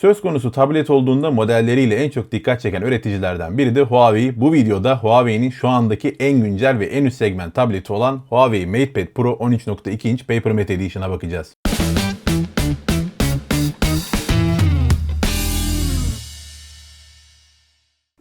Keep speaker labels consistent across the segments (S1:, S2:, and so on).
S1: Söz konusu tablet olduğunda modelleriyle en çok dikkat çeken üreticilerden biri de Huawei. Bu videoda Huawei'nin şu andaki en güncel ve en üst segment tableti olan Huawei MatePad Pro 13.2 inç Paper Matte Edition'a bakacağız.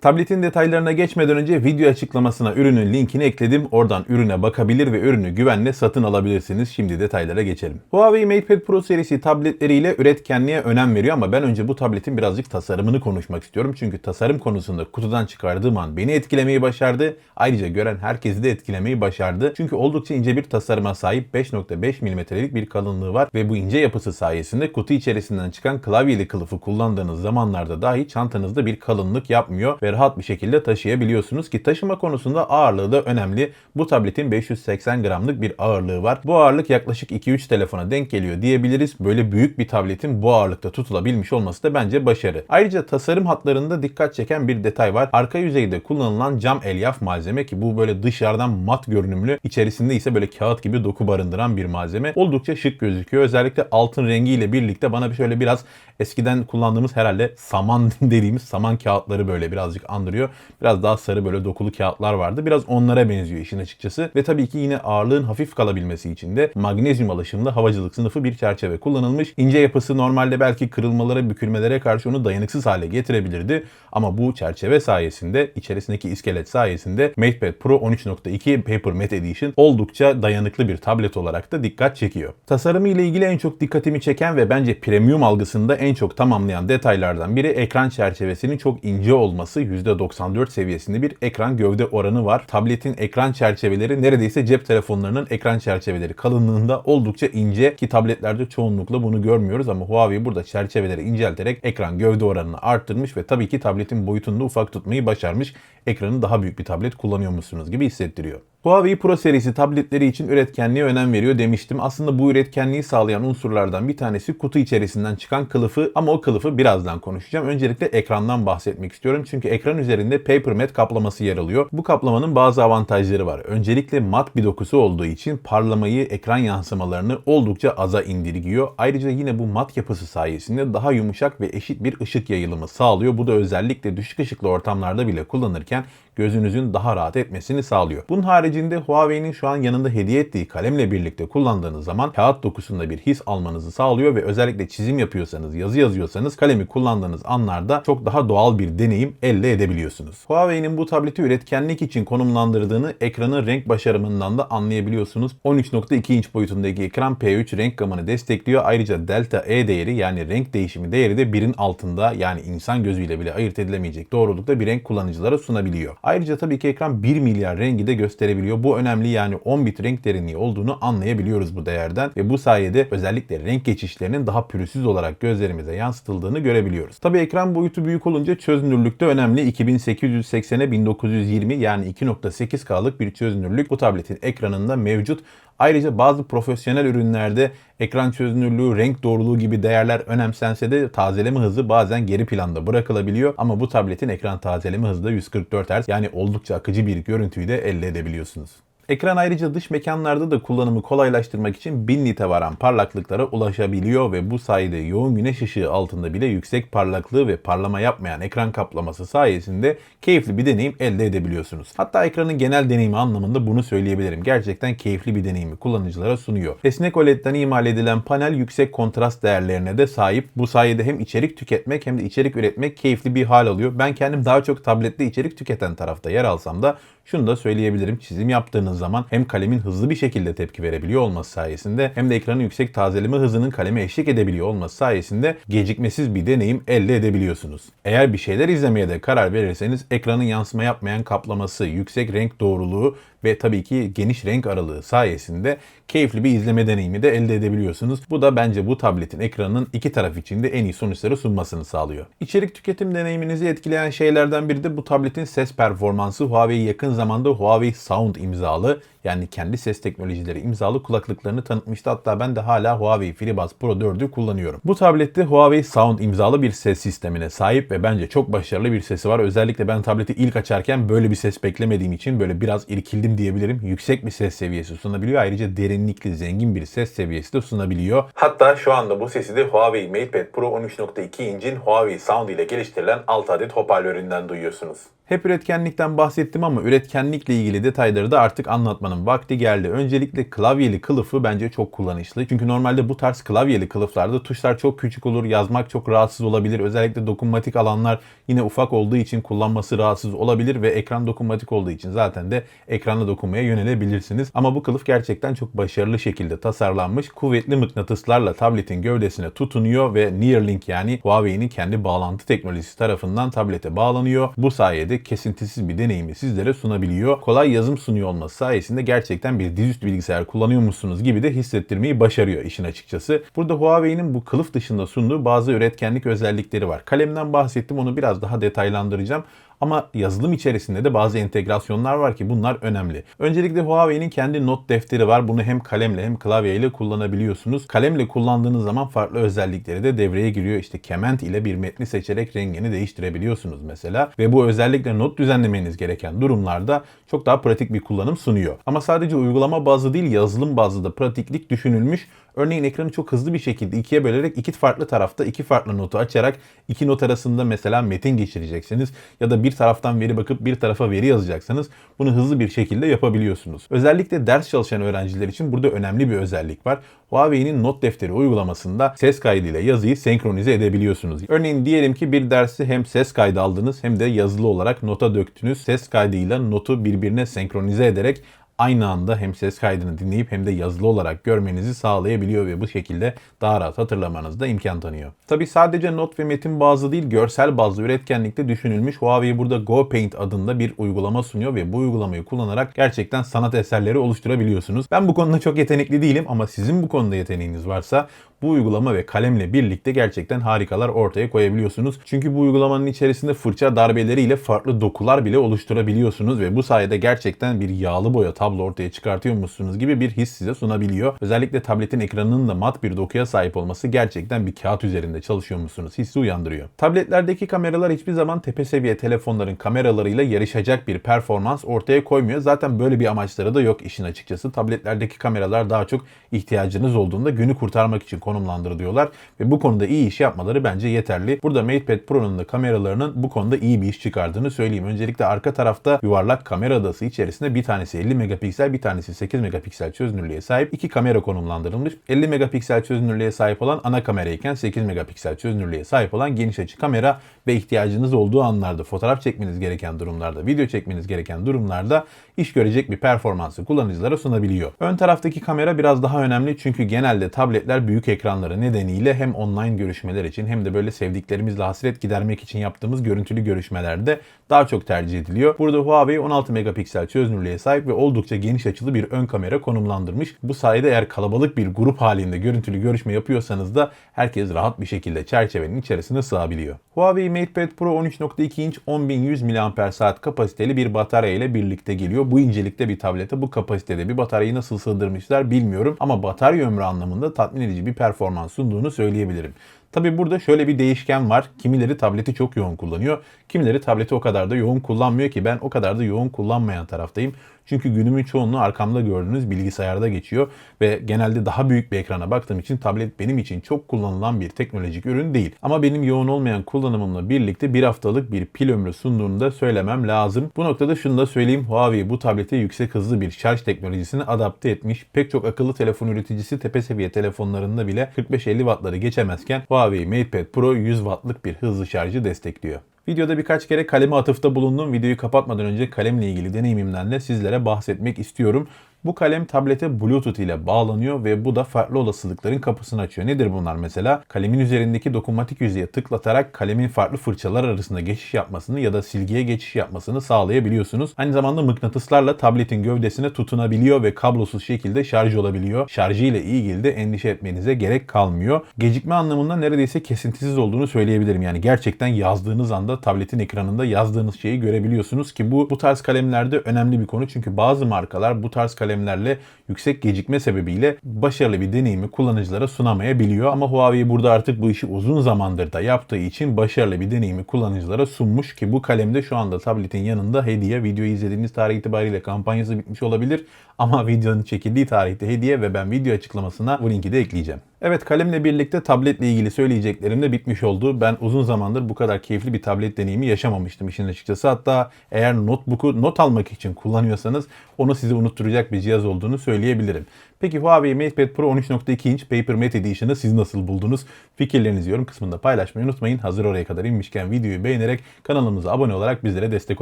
S1: Tabletin detaylarına geçmeden önce video açıklamasına ürünün linkini ekledim. Oradan ürüne bakabilir ve ürünü güvenle satın alabilirsiniz. Şimdi detaylara geçelim. Huawei MatePad Pro serisi tabletleriyle üretkenliğe önem veriyor ama ben önce bu tabletin birazcık tasarımını konuşmak istiyorum. Çünkü tasarım konusunda kutudan çıkardığım an beni etkilemeyi başardı. Ayrıca gören herkesi de etkilemeyi başardı. Çünkü oldukça ince bir tasarıma sahip 5.5 mm'lik bir kalınlığı var ve bu ince yapısı sayesinde kutu içerisinden çıkan klavyeli kılıfı kullandığınız zamanlarda dahi çantanızda bir kalınlık yapmıyor ve rahat bir şekilde taşıyabiliyorsunuz ki taşıma konusunda ağırlığı da önemli. Bu tabletin 580 gramlık bir ağırlığı var. Bu ağırlık yaklaşık 2-3 telefona denk geliyor diyebiliriz. Böyle büyük bir tabletin bu ağırlıkta tutulabilmiş olması da bence başarı. Ayrıca tasarım hatlarında dikkat çeken bir detay var. Arka yüzeyde kullanılan cam elyaf malzeme ki bu böyle dışarıdan mat görünümlü, içerisinde ise böyle kağıt gibi doku barındıran bir malzeme. Oldukça şık gözüküyor. Özellikle altın rengiyle birlikte bana şöyle biraz eskiden kullandığımız herhalde saman dediğimiz saman kağıtları böyle birazcık andırıyor. Biraz daha sarı böyle dokulu kağıtlar vardı. Biraz onlara benziyor işin açıkçası. Ve tabii ki yine ağırlığın hafif kalabilmesi için de magnezyum alaşımlı havacılık sınıfı bir çerçeve kullanılmış. İnce yapısı normalde belki kırılmalara, bükülmelere karşı onu dayanıksız hale getirebilirdi. Ama bu çerçeve sayesinde, içerisindeki iskelet sayesinde MatePad Pro 13.2 Paper Matte Edition oldukça dayanıklı bir tablet olarak da dikkat çekiyor. Tasarımı ile ilgili en çok dikkatimi çeken ve bence premium algısında en çok tamamlayan detaylardan biri ekran çerçevesinin çok ince olması. %94 seviyesinde bir ekran gövde oranı var. Tabletin ekran çerçeveleri neredeyse cep telefonlarının ekran çerçeveleri kalınlığında oldukça ince ki tabletlerde çoğunlukla bunu görmüyoruz ama Huawei burada çerçeveleri incelterek ekran gövde oranını arttırmış ve tabii ki tabletin boyutunu da ufak tutmayı başarmış. Ekranı daha büyük bir tablet kullanıyormuşsunuz gibi hissettiriyor. Huawei Pro serisi tabletleri için üretkenliğe önem veriyor demiştim. Aslında bu üretkenliği sağlayan unsurlardan bir tanesi kutu içerisinden çıkan kılıfı ama o kılıfı birazdan konuşacağım. Öncelikle ekrandan bahsetmek istiyorum. Çünkü ekran üzerinde Paper Matte kaplaması yer alıyor. Bu kaplamanın bazı avantajları var. Öncelikle mat bir dokusu olduğu için parlamayı, ekran yansımalarını oldukça aza indirgiyor. Ayrıca yine bu mat yapısı sayesinde daha yumuşak ve eşit bir ışık yayılımı sağlıyor. Bu da özellikle düşük ışıklı ortamlarda bile kullanırken gözünüzün daha rahat etmesini sağlıyor. Bunun haricinde Huawei'nin şu an yanında hediye ettiği kalemle birlikte kullandığınız zaman kağıt dokusunda bir his almanızı sağlıyor ve özellikle çizim yapıyorsanız, yazı yazıyorsanız kalemi kullandığınız anlarda çok daha doğal bir deneyim elde edebiliyorsunuz. Huawei'nin bu tableti üretkenlik için konumlandırdığını ekranın renk başarımından da anlayabiliyorsunuz. 13.2 inç boyutundaki ekran P3 renk gamını destekliyor. Ayrıca Delta E değeri yani renk değişimi değeri de 1'in altında yani insan gözüyle bile ayırt edilemeyecek doğrulukta bir renk kullanıcılara sunabiliyor. Ayrıca tabii ki ekran 1 milyar rengi de gösterebiliyor. Bu önemli yani 10 bit renk derinliği olduğunu anlayabiliyoruz bu değerden ve bu sayede özellikle renk geçişlerinin daha pürüzsüz olarak gözlerimize yansıtıldığını görebiliyoruz. Tabii ekran boyutu büyük olunca çözünürlük de önemli. 2880'e 1920 yani 2.8K'lık bir çözünürlük bu tabletin ekranında mevcut. Ayrıca bazı profesyonel ürünlerde ekran çözünürlüğü, renk doğruluğu gibi değerler önemsense de tazeleme hızı bazen geri planda bırakılabiliyor. Ama bu tabletin ekran tazeleme hızı da 144 Hz yani oldukça akıcı bir görüntüyü de elde edebiliyorsunuz. Ekran ayrıca dış mekanlarda da kullanımı kolaylaştırmak için 1000 nite varan parlaklıklara ulaşabiliyor ve bu sayede yoğun güneş ışığı altında bile yüksek parlaklığı ve parlama yapmayan ekran kaplaması sayesinde keyifli bir deneyim elde edebiliyorsunuz. Hatta ekranın genel deneyimi anlamında bunu söyleyebilirim. Gerçekten keyifli bir deneyimi kullanıcılara sunuyor. Esnek OLED'den imal edilen panel yüksek kontrast değerlerine de sahip. Bu sayede hem içerik tüketmek hem de içerik üretmek keyifli bir hal alıyor. Ben kendim daha çok tablette içerik tüketen tarafta yer alsam da şunu da söyleyebilirim. Çizim yaptığınız zaman hem kalemin hızlı bir şekilde tepki verebiliyor olması sayesinde hem de ekranın yüksek tazeleme hızının kaleme eşlik edebiliyor olması sayesinde gecikmesiz bir deneyim elde edebiliyorsunuz. Eğer bir şeyler izlemeye de karar verirseniz ekranın yansıma yapmayan kaplaması, yüksek renk doğruluğu ve tabii ki geniş renk aralığı sayesinde keyifli bir izleme deneyimi de elde edebiliyorsunuz. Bu da bence bu tabletin ekranının iki taraf için de en iyi sonuçları sunmasını sağlıyor. İçerik tüketim deneyiminizi etkileyen şeylerden biri de bu tabletin ses performansı. Huawei yakın zamanda Huawei Sound imzalı imzalı yani kendi ses teknolojileri imzalı kulaklıklarını tanıtmıştı. Hatta ben de hala Huawei FreeBuds Pro 4'ü kullanıyorum. Bu tablette Huawei Sound imzalı bir ses sistemine sahip ve bence çok başarılı bir sesi var. Özellikle ben tableti ilk açarken böyle bir ses beklemediğim için böyle biraz irkildim diyebilirim. Yüksek bir ses seviyesi sunabiliyor. Ayrıca derinlikli, zengin bir ses seviyesi de sunabiliyor. Hatta şu anda bu sesi de Huawei MatePad Pro 13.2 incin Huawei Sound ile geliştirilen 6 adet hoparlöründen duyuyorsunuz. Hep üretkenlikten bahsettim ama üretkenlikle ilgili detayları da artık anlatmanın vakti geldi. Öncelikle klavyeli kılıfı bence çok kullanışlı. Çünkü normalde bu tarz klavyeli kılıflarda tuşlar çok küçük olur, yazmak çok rahatsız olabilir. Özellikle dokunmatik alanlar yine ufak olduğu için kullanması rahatsız olabilir ve ekran dokunmatik olduğu için zaten de ekrana dokunmaya yönelebilirsiniz. Ama bu kılıf gerçekten çok başarılı şekilde tasarlanmış. Kuvvetli mıknatıslarla tabletin gövdesine tutunuyor ve Neuralink yani Huawei'nin kendi bağlantı teknolojisi tarafından tablete bağlanıyor. Bu sayede kesintisiz bir deneyimi sizlere sunabiliyor. Kolay yazım sunuyor olması sayesinde gerçekten bir dizüstü bilgisayar kullanıyormuşsunuz gibi de hissettirmeyi başarıyor işin açıkçası. Burada Huawei'nin bu kılıf dışında sunduğu bazı üretkenlik özellikleri var. Kalemden bahsettim onu biraz daha detaylandıracağım. Ama yazılım içerisinde de bazı entegrasyonlar var ki bunlar önemli. Öncelikle Huawei'nin kendi not defteri var. Bunu hem kalemle hem klavyeyle kullanabiliyorsunuz. Kalemle kullandığınız zaman farklı özellikleri de devreye giriyor. İşte kement ile bir metni seçerek rengini değiştirebiliyorsunuz mesela. Ve bu özellikle not düzenlemeniz gereken durumlarda çok daha pratik bir kullanım sunuyor. Ama sadece uygulama bazlı değil yazılım bazlı da pratiklik düşünülmüş. Örneğin ekranı çok hızlı bir şekilde ikiye bölerek iki farklı tarafta iki farklı notu açarak iki not arasında mesela metin geçireceksiniz ya da bir taraftan veri bakıp bir tarafa veri yazacaksınız. Bunu hızlı bir şekilde yapabiliyorsunuz. Özellikle ders çalışan öğrenciler için burada önemli bir özellik var. Huawei'nin not defteri uygulamasında ses kaydıyla yazıyı senkronize edebiliyorsunuz. Örneğin diyelim ki bir dersi hem ses kaydı aldınız hem de yazılı olarak nota döktünüz. Ses kaydıyla notu birbirine senkronize ederek aynı anda hem ses kaydını dinleyip hem de yazılı olarak görmenizi sağlayabiliyor ve bu şekilde daha rahat hatırlamanız da imkan tanıyor. Tabi sadece not ve metin bazlı değil görsel bazlı üretkenlikte düşünülmüş Huawei burada GoPaint adında bir uygulama sunuyor ve bu uygulamayı kullanarak gerçekten sanat eserleri oluşturabiliyorsunuz. Ben bu konuda çok yetenekli değilim ama sizin bu konuda yeteneğiniz varsa bu uygulama ve kalemle birlikte gerçekten harikalar ortaya koyabiliyorsunuz. Çünkü bu uygulamanın içerisinde fırça darbeleriyle farklı dokular bile oluşturabiliyorsunuz ve bu sayede gerçekten bir yağlı boya tablo ortaya çıkartıyormuşsunuz gibi bir his size sunabiliyor. Özellikle tabletin ekranının da mat bir dokuya sahip olması gerçekten bir kağıt üzerinde çalışıyormuşsunuz hissi uyandırıyor. Tabletlerdeki kameralar hiçbir zaman tepe seviye telefonların kameralarıyla yarışacak bir performans ortaya koymuyor. Zaten böyle bir amaçları da yok işin açıkçası. Tabletlerdeki kameralar daha çok ihtiyacınız olduğunda günü kurtarmak için konumlandırılıyorlar ve bu konuda iyi iş yapmaları bence yeterli. Burada MatePad Pro'nun da kameralarının bu konuda iyi bir iş çıkardığını söyleyeyim. Öncelikle arka tarafta yuvarlak kamera adası içerisinde bir tanesi 50 megapiksel bir tanesi 8 megapiksel çözünürlüğe sahip iki kamera konumlandırılmış. 50 megapiksel çözünürlüğe sahip olan ana kamera iken 8 megapiksel çözünürlüğe sahip olan geniş açı kamera ve ihtiyacınız olduğu anlarda fotoğraf çekmeniz gereken durumlarda, video çekmeniz gereken durumlarda iş görecek bir performansı kullanıcılara sunabiliyor. Ön taraftaki kamera biraz daha önemli çünkü genelde tabletler büyük ekranları nedeniyle hem online görüşmeler için hem de böyle sevdiklerimizle hasret gidermek için yaptığımız görüntülü görüşmelerde daha çok tercih ediliyor. Burada Huawei 16 megapiksel çözünürlüğe sahip ve oldukça geniş açılı bir ön kamera konumlandırmış. Bu sayede eğer kalabalık bir grup halinde görüntülü görüşme yapıyorsanız da herkes rahat bir şekilde çerçevenin içerisine sığabiliyor. Huawei MatePad Pro 13.2 inç 10100 mAh kapasiteli bir batarya ile birlikte geliyor. Bu incelikte bir tablete bu kapasitede bir bataryayı nasıl sığdırmışlar bilmiyorum ama batarya ömrü anlamında tatmin edici bir performans sunduğunu söyleyebilirim. Tabi burada şöyle bir değişken var. Kimileri tableti çok yoğun kullanıyor. Kimileri tableti o kadar da yoğun kullanmıyor ki ben o kadar da yoğun kullanmayan taraftayım. Çünkü günümün çoğunluğu arkamda gördüğünüz bilgisayarda geçiyor ve genelde daha büyük bir ekrana baktığım için tablet benim için çok kullanılan bir teknolojik ürün değil. Ama benim yoğun olmayan kullanımımla birlikte bir haftalık bir pil ömrü sunduğunu da söylemem lazım. Bu noktada şunu da söyleyeyim. Huawei bu tablete yüksek hızlı bir şarj teknolojisini adapte etmiş. Pek çok akıllı telefon üreticisi tepe seviye telefonlarında bile 45-50 wattları geçemezken Huawei MatePad Pro 100 wattlık bir hızlı şarjı destekliyor. Videoda birkaç kere kaleme atıfta bulundum. Videoyu kapatmadan önce kalemle ilgili deneyimimden de sizlere bahsetmek istiyorum. Bu kalem tablete Bluetooth ile bağlanıyor ve bu da farklı olasılıkların kapısını açıyor. Nedir bunlar mesela? Kalemin üzerindeki dokunmatik yüzeye tıklatarak kalemin farklı fırçalar arasında geçiş yapmasını ya da silgiye geçiş yapmasını sağlayabiliyorsunuz. Aynı zamanda mıknatıslarla tabletin gövdesine tutunabiliyor ve kablosuz şekilde şarj olabiliyor. Şarjı ile ilgili de endişe etmenize gerek kalmıyor. Gecikme anlamında neredeyse kesintisiz olduğunu söyleyebilirim. Yani gerçekten yazdığınız anda tabletin ekranında yazdığınız şeyi görebiliyorsunuz ki bu bu tarz kalemlerde önemli bir konu. Çünkü bazı markalar bu tarz kalemlerle yüksek gecikme sebebiyle başarılı bir deneyimi kullanıcılara sunamayabiliyor. Ama Huawei burada artık bu işi uzun zamandır da yaptığı için başarılı bir deneyimi kullanıcılara sunmuş ki bu kalemde şu anda tabletin yanında hediye. Videoyu izlediğiniz tarih itibariyle kampanyası bitmiş olabilir ama videonun çekildiği tarihte hediye ve ben video açıklamasına bu linki de ekleyeceğim. Evet kalemle birlikte tabletle ilgili söyleyeceklerim de bitmiş oldu. Ben uzun zamandır bu kadar keyifli bir tablet deneyimi yaşamamıştım işin açıkçası. Hatta eğer notebook'u not almak için kullanıyorsanız onu size unutturacak bir cihaz olduğunu söyleyebilirim. Peki Huawei MatePad Pro 13.2 inç Paper Matte Edition'ı siz nasıl buldunuz? Fikirlerinizi yorum kısmında paylaşmayı unutmayın. Hazır oraya kadar inmişken videoyu beğenerek kanalımıza abone olarak bizlere destek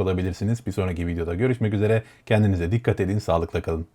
S1: olabilirsiniz. Bir sonraki videoda görüşmek üzere. Kendinize dikkat edin, sağlıkla kalın.